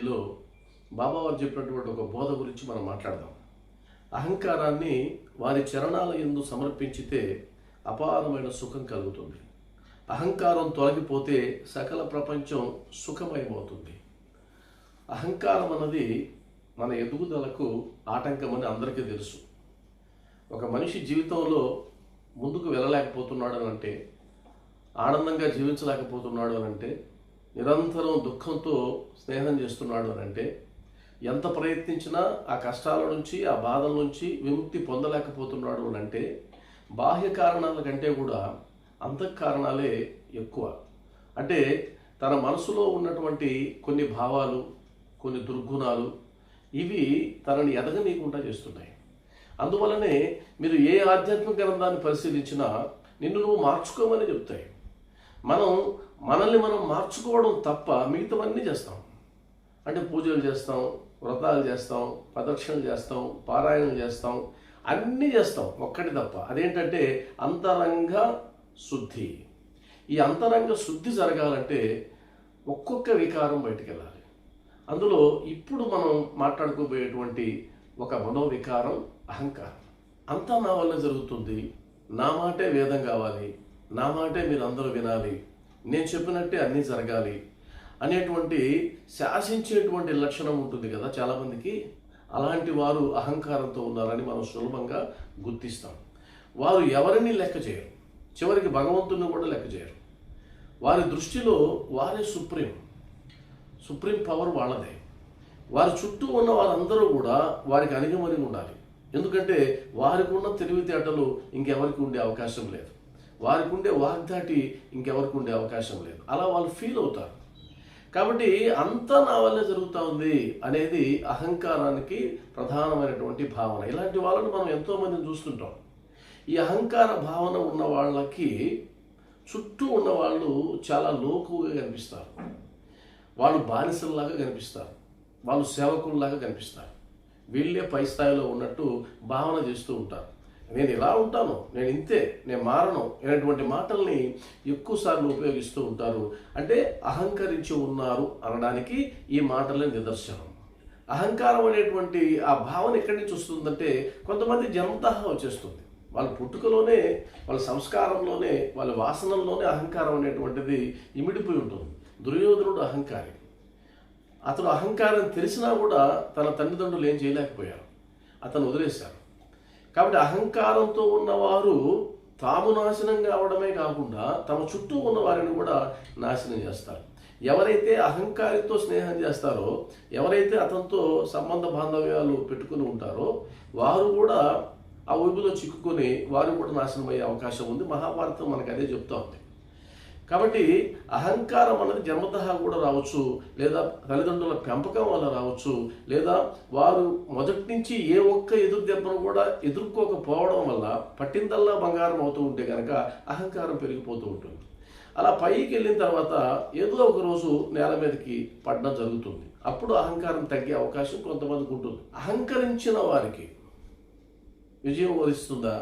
మూవీలో బాబా వారు చెప్పినటువంటి ఒక బోధ గురించి మనం మాట్లాడదాం. అహంకారాన్ని వారి చరణాల ఎందు సమర్పించితే అపారమైన సుఖం కలుగుతుంది. అహంకారం తొలగిపోతే సకల ప్రపంచం సుఖమయమవుతుంది. అహంకారం అన్నది మన ఎదుగుదలకు ఆటంకమని అందరికీ తెలుసు. ఒక మనిషి జీవితంలో ముందుకు వెళ్ళలేకపోతున్నాడు అని అంటే ఆనందంగా జీవించలేకపోతున్నాడు అని అంటే నిరంతరం దుఃఖంతో స్నేహం చేస్తున్నాడు అని అంటే ఎంత ప్రయత్నించినా ఆ కష్టాల నుంచి ఆ బాధల నుంచి విముక్తి పొందలేకపోతున్నాడు అని అంటే బాహ్య కారణాల కంటే కూడా అంతఃకారణాలే ఎక్కువ. అంటే తన మనసులో ఉన్నటువంటి కొన్ని భావాలు కొన్ని దుర్గుణాలు ఇవి తనని ఎదగనీయకుండా చేస్తున్నాయి. అందువలనే మీరు ఏ ఆధ్యాత్మిక గ్రంథాన్ని పరిశీలించినా నిన్ను నువ్వు మార్చుకోమని చెప్తాయి. మనం మనల్ని మనం మార్చుకోవడం తప్ప మిగతావన్నీ చేస్తాం. అంటే పూజలు చేస్తాం వ్రతాలు చేస్తాం ప్రదక్షిణలు చేస్తాం పారాయణలు చేస్తాం అన్నీ చేస్తాం ఒక్కటి తప్ప. అదేంటంటే అంతరంగ శుద్ధి. ఈ అంతరంగ శుద్ధి జరగాలంటే ఒక్కొక్క వికారం బయటికి వెళ్ళాలి అందులో ఇప్పుడు మనం మాట్లాడుకోబోయేటువంటి ఒక మనోవికారం అహంకారం. అంతా నా వల్ల జరుగుతుంది. నా మాటే వేదం కావాలి. నా మాటే మీరు అందరూ వినాలి. నేను చెప్పినట్టే అన్నీ జరగాలి అనేటువంటి శాసించేటువంటి లక్షణం ఉంటుంది కదా చాలామందికి. అలాంటి వారు అహంకారంతో ఉన్నారని మనం సులభంగా గుర్తిస్తాం. వారు ఎవరిని లెక్క చేయరు. చివరికి భగవంతుని కూడా లెక్క చేయరు. వారి దృష్టిలో వారే సుప్రీం. సుప్రీం పవర్ వాళ్ళదే. వారి చుట్టూ ఉన్న వారందరూ కూడా వారికి అణిగమని ఉండాలి. ఎందుకంటే వారికి ఉన్న తెలివితేటలు ఇంకెవరికి ఉండే అవకాశం లేదు. వారికి ఉండే వాగ్దాటి ఇంకెవరికి ఉండే అవకాశం లేదు. అలా వాళ్ళు ఫీల్ అవుతారు. కాబట్టి అంతా నా వల్లే జరుగుతూ ఉంది అనేది అహంకారానికి ప్రధానమైనటువంటి భావన. ఇలాంటి వాళ్ళను మనం ఎంతోమందిని చూస్తుంటాం. ఈ అహంకార భావన ఉన్న వాళ్ళకి చుట్టూ ఉన్న వాళ్ళు చాలా లోకుగా కనిపిస్తారు. వాళ్ళు బానిసల్లాగా కనిపిస్తారు. వాళ్ళు సేవకుల్లాగా కనిపిస్తారు. వీళ్ళే పై స్థాయిలో ఉన్నట్టు భావన చేస్తూ ఉంటారు. నేను ఇలా ఉంటాను నేను ఇంతే నేను మారను అనేటువంటి మాటల్ని ఎక్కువసార్లు ఉపయోగిస్తూ ఉంటారు. అంటే అహంకరించి ఉన్నారు అనడానికి ఈ మాటలే నిదర్శనం. అహంకారం అనేటువంటి ఆ భావన ఎక్కడి నుంచి వస్తుందంటే కొంతమంది జన్మతః వచ్చేస్తుంది. వాళ్ళ పుట్టుకలోనే వాళ్ళ సంస్కారంలోనే వాళ్ళ వాసనల్లోనే అహంకారం అనేటువంటిది ఇమిడిపోయి ఉంటుంది. దుర్యోధనుడు అహంకారి. అతను అహంకారం తెలిసినా కూడా తన తల్లిదండ్రులు ఏం చేయలేకపోయారు. అతను వదిలేశారు. కాబట్టి అహంకారంతో ఉన్నవారు తాము నాశనం కావడమే కాకుండా తమ చుట్టూ ఉన్న వారిని కూడా నాశనం చేస్తారు. ఎవరైతే అహంకారితో స్నేహం చేస్తారో ఎవరైతే అతనితో సంబంధ బాంధవ్యాలు పెట్టుకుని ఉంటారో వారు కూడా ఆ ఊబిలో చిక్కుకొని వారు కూడా నాశనం అయ్యే అవకాశం ఉంది. మహాభారతం మనకు అదే చెప్తా ఉంది. కాబట్టి అహంకారం అనేది జన్మతః కూడా రావచ్చు లేదా తల్లిదండ్రుల పెంపకం వల్ల రావచ్చు లేదా వారు మొదటి నుంచి ఏ ఒక్క ఎదురు దెబ్బను కూడా ఎదుర్కోకపోవడం వల్ల పట్టిందల్లా బంగారం అవుతూ ఉంటే కనుక అహంకారం పెరిగిపోతూ ఉంటుంది. అలా పైకి వెళ్ళిన తర్వాత ఏదో ఒక రోజు నేల మీదకి పడడం జరుగుతుంది. అప్పుడు అహంకారం తగ్గే అవకాశం కొంతమందికి ఉంటుంది. అహంకరించిన వారికి విజయం వరిస్తుందా?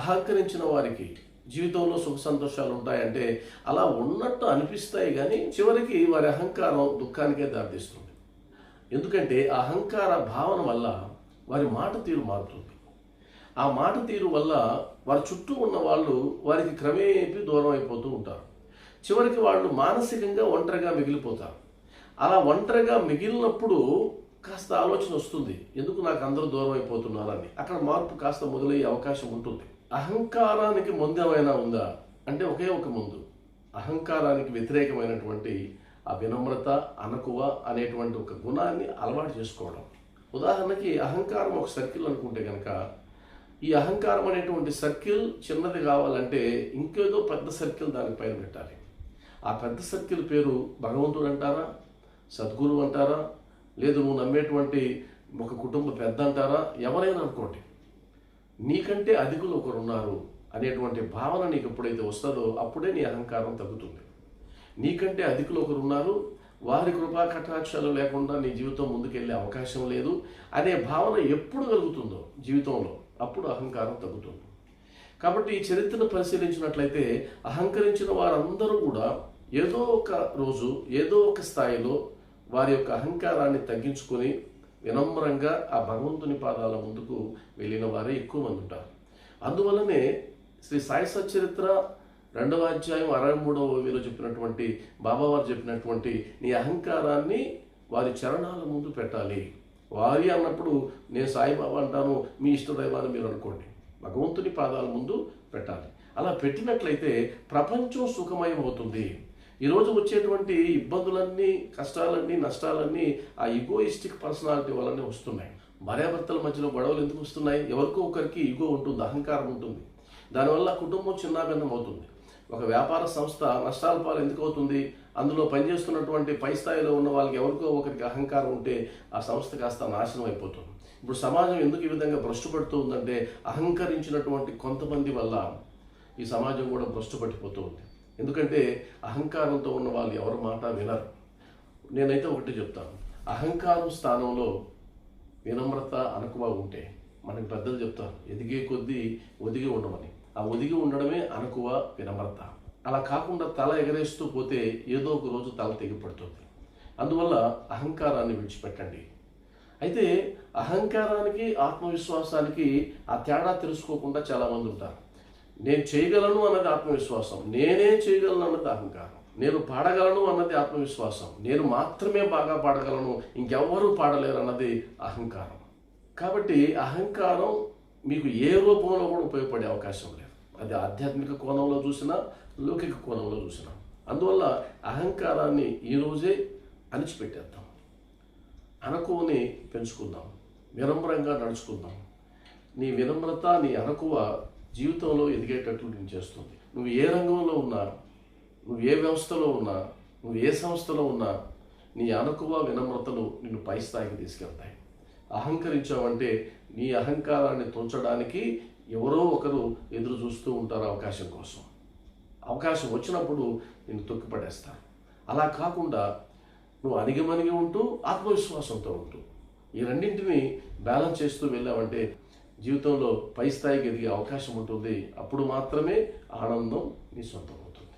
అహంకరించిన వారికి జీవితంలో సుఖ సంతోషాలు ఉంటాయంటే అలా ఉన్నట్టు అనిపిస్తాయి కానీ చివరికి వారి అహంకారం దుఃఖానికే దారితీస్తుంది. ఎందుకంటే ఆ అహంకార భావన వల్ల వారి మాట తీరు మారుతుంది. ఆ మాట తీరు వల్ల వారి చుట్టూ ఉన్న వాళ్ళు వారికి క్రమేపీ దూరం అయిపోతూ ఉంటారు. చివరికి వాళ్ళు మానసికంగా ఒంటరిగా మిగిలిపోతారు. అలా ఒంటరిగా మిగిలినప్పుడు కాస్త ఆలోచన వస్తుంది. ఎందుకు నాకు అందరూ దూరం అయిపోతున్నారని. అక్కడ మార్పు కాస్త మొదలయ్యే అవకాశం ఉంటుంది. అహంకారానికి ముందు ఏమైనా ఉందా? అంటే ఒకే ఒక ముందు. అహంకారానికి వ్యతిరేకమైనటువంటి ఆ వినమ్రత అనకువ అనేటువంటి ఒక గుణాన్ని అలవాటు చేసుకోవడం. ఉదాహరణకి అహంకారం ఒక సర్కిల్ అనుకుంటే కనుక ఈ అహంకారం అనేటువంటి సర్కిల్ చిన్నది కావాలంటే ఇంకేదో పెద్ద సర్కిల్ దానిపైన పెట్టాలి. ఆ పెద్ద సర్కిల్ పేరు భగవంతుడు అంటారా? సద్గురు అంటారా? లేదు నువ్వు నమ్మేటువంటి ఒక కుటుంబ పెద్ద అంటారా? ఎవరైనా అనుకోండి. నీకంటే అధికులు ఒకరు ఉన్నారు అనేటువంటి భావన నీకు ఎప్పుడైతే వస్తుందో అప్పుడే నీ అహంకారం తగ్గుతుంది. నీకంటే అధికులు ఒకరు ఉన్నారు వారి కృపా కటాక్షాలు లేకుండా నీ జీవితం ముందుకెళ్ళే అవకాశం లేదు అనే భావన ఎప్పుడు కలుగుతుందో జీవితంలో అప్పుడు అహంకారం తగ్గుతుంది. కాబట్టి ఈ చరిత్రను పరిశీలించినట్లయితే అహంకరించిన వారందరూ కూడా ఏదో ఒక రోజు ఏదో ఒక స్థాయిలో వారి యొక్క అహంకారాన్ని తగ్గించుకొని వినమ్రంగా ఆ భగవంతుని పాదాల ముందుకు వెళ్ళిన వారే ఎక్కువ మంది ఉంటారు. అందువలనే శ్రీ సాయి సచరిత్ర రెండవ అధ్యాయం అరవై మూడవ ఓవిలో చెప్పినటువంటి బాబావారు చెప్పినటువంటి నీ అహంకారాన్ని వారి చరణాల ముందు పెట్టాలి. వారి అన్నప్పుడు నేను సాయిబాబా అంటాను మీ ఇష్టదైవాన్ని మీరు అనుకోండి. భగవంతుని పాదాల ముందు పెట్టాలి. అలా పెట్టినట్లయితే ప్రపంచం సుఖమయం అవుతుంది ఈరోజు వచ్చేటువంటి ఇబ్బందులన్నీ కష్టాలన్నీ నష్టాలన్నీ ఆ ఈగోయిస్టిక్ పర్సనాలిటీ వల్లనే వస్తున్నాయి. భార్యాభర్తల మధ్యలో గొడవలు ఎందుకు వస్తున్నాయి? ఎవరికో ఒకరికి ఈగో ఉంటుంది అహంకారం ఉంటుంది. దానివల్ల కుటుంబం చిన్నాభిన్నం అవుతుంది. ఒక వ్యాపార సంస్థ నష్టాల పాలు ఎందుకు అవుతుంది? అందులో పనిచేస్తున్నటువంటి పై స్థాయిలో ఉన్న వాళ్ళకి ఎవరికో ఒకరికి అహంకారం ఉంటే ఆ సంస్థ కాస్త నాశనం అయిపోతుంది. ఇప్పుడు సమాజం ఎందుకు ఈ విధంగా భ్రష్టు పడుతూ ఉందంటే అహంకరించినటువంటి కొంతమంది వల్ల ఈ సమాజం కూడా భ్రష్టుపట్టిపోతూ ఉంది. ఎందుకంటే అహంకారంతో ఉన్న వాళ్ళు ఎవరి మాట వినరు. నేనైతే ఒకటి చెప్తాను. అహంకారం స్థానంలో వినమ్రత అనకువ ఉంటే మనకి పెద్దలు చెప్తారు ఎదిగే కొద్దీ ఒదిగి ఉండమని. ఆ ఒదిగి ఉండడమే అనకువ వినమ్రత. అలా కాకుండా తల ఎగరేస్తూ పోతే ఏదో ఒక రోజు తల తెగిపడుతుంది అందువల్ల అహంకారాన్ని విడిచిపెట్టండి. అయితే అహంకారానికి ఆత్మవిశ్వాసానికి ఆ తేడా తెలుసుకోకుండా చాలామంది ఉంటారు. నేను చేయగలను అన్నది ఆత్మవిశ్వాసం. నేనే చేయగలను అన్నది అహంకారం. నేను పాడగలను అన్నది ఆత్మవిశ్వాసం. నేను మాత్రమే బాగా పాడగలను. ఇంకెవ్వరూ పాడలేరు అన్నది అహంకారం. కాబట్టి అహంకారం మీకు ఏ రూపంలో కూడా ఉపయోగపడే అవకాశం లేదు. అది ఆధ్యాత్మిక కోణంలో చూసినా లౌకిక కోణంలో చూసినా. అందువల్ల అహంకారాన్ని ఈరోజే అణిచిపెట్టేద్దాం. అనకువని పెంచుకుందాం. వినమ్రంగా నడుచుకుందాం. నీ వినమ్రత నీ అనకువ జీవితంలో ఎదిగేటట్లు నేను చేస్తుంది. నువ్వు ఏ రంగంలో ఉన్నా నువ్వు ఏ వ్యవస్థలో ఉన్నా నువ్వు ఏ సంస్థలో ఉన్నా నీ అనుకువ వినమ్రతలు నిన్ను పై స్థాయికి తీసుకెళ్తాయి. అహంకరించావంటే నీ అహంకారాన్ని తుంచడానికి ఎవరో ఒకరు ఎదురు చూస్తూ ఉంటారు అవకాశం కోసం. అవకాశం వచ్చినప్పుడు నేను తొక్కిపడేస్తాను అలా కాకుండా నువ్వు అణిగిమణిగి ఉంటూ ఆత్మవిశ్వాసంతో ఉంటూ ఈ రెండింటిని బ్యాలెన్స్ చేస్తూ వెళ్ళావంటే జీవితంలో పై స్థాయికి ఎదిగే అవకాశం ఉంటుంది. అప్పుడు మాత్రమే ఆనందం నీ సొంతం అవుతుంది.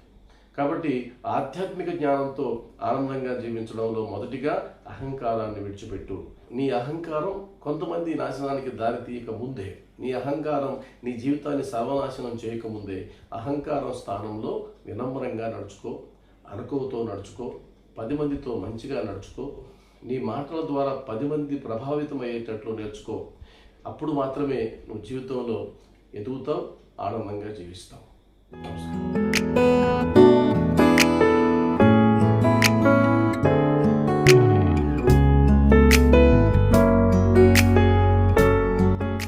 కాబట్టి ఆధ్యాత్మిక జ్ఞానంతో ఆనందంగా జీవించడంలో మొదటిగా అహంకారాన్ని విడిచిపెట్టు. నీ అహంకారం కొంతమంది నాశనానికి దారి తీయక ముందే నీ అహంకారం నీ జీవితాన్ని సర్వనాశనం చేయకముందే అహంకారం స్థానంలో వినమ్రంగా నడుచుకో అనుకోతో నడుచుకో పది మందితో మంచిగా నడుచుకో నీ మాటల ద్వారా పది మంది ప్రభావితం అయ్యేటట్లు నేర్చుకో. అప్పుడు మాత్రమే నువ్వు జీవితంలో ఎదుగుతావు ఆనందంగా జీవిస్తావు. నమస్కారం.